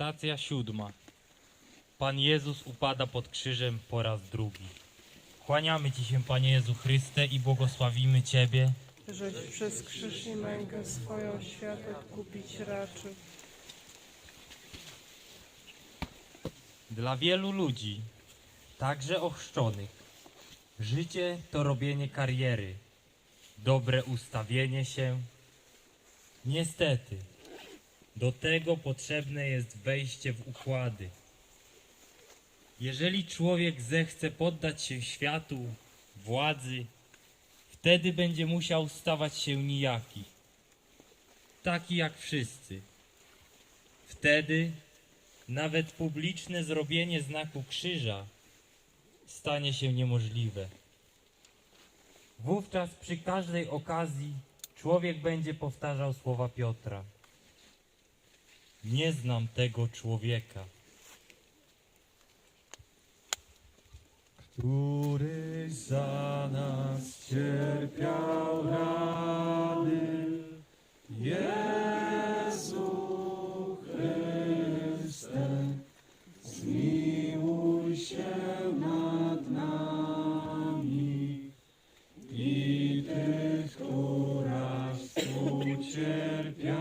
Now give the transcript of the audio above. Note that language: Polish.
Stacja siódma. Pan Jezus upada pod krzyżem po raz drugi. Kłaniamy Ci się, Panie Jezu Chryste, i błogosławimy Ciebie, żeś przez krzyż i mękę swoją świat odkupić raczył. Dla wielu ludzi, także ochrzczonych, życie to robienie kariery, dobre ustawienie się. Niestety, do tego potrzebne jest wejście w układy. Jeżeli człowiek zechce poddać się światu, władzy, wtedy będzie musiał stawać się nijaki, taki jak wszyscy. Wtedy nawet publiczne zrobienie znaku krzyża stanie się niemożliwe. Wówczas przy każdej okazji człowiek będzie powtarzał słowa Piotra. Nie znam tego człowieka. Który za nas cierpiał rany, Jezu Chryste, zmiłuj się nad nami i tych, która współcierpia.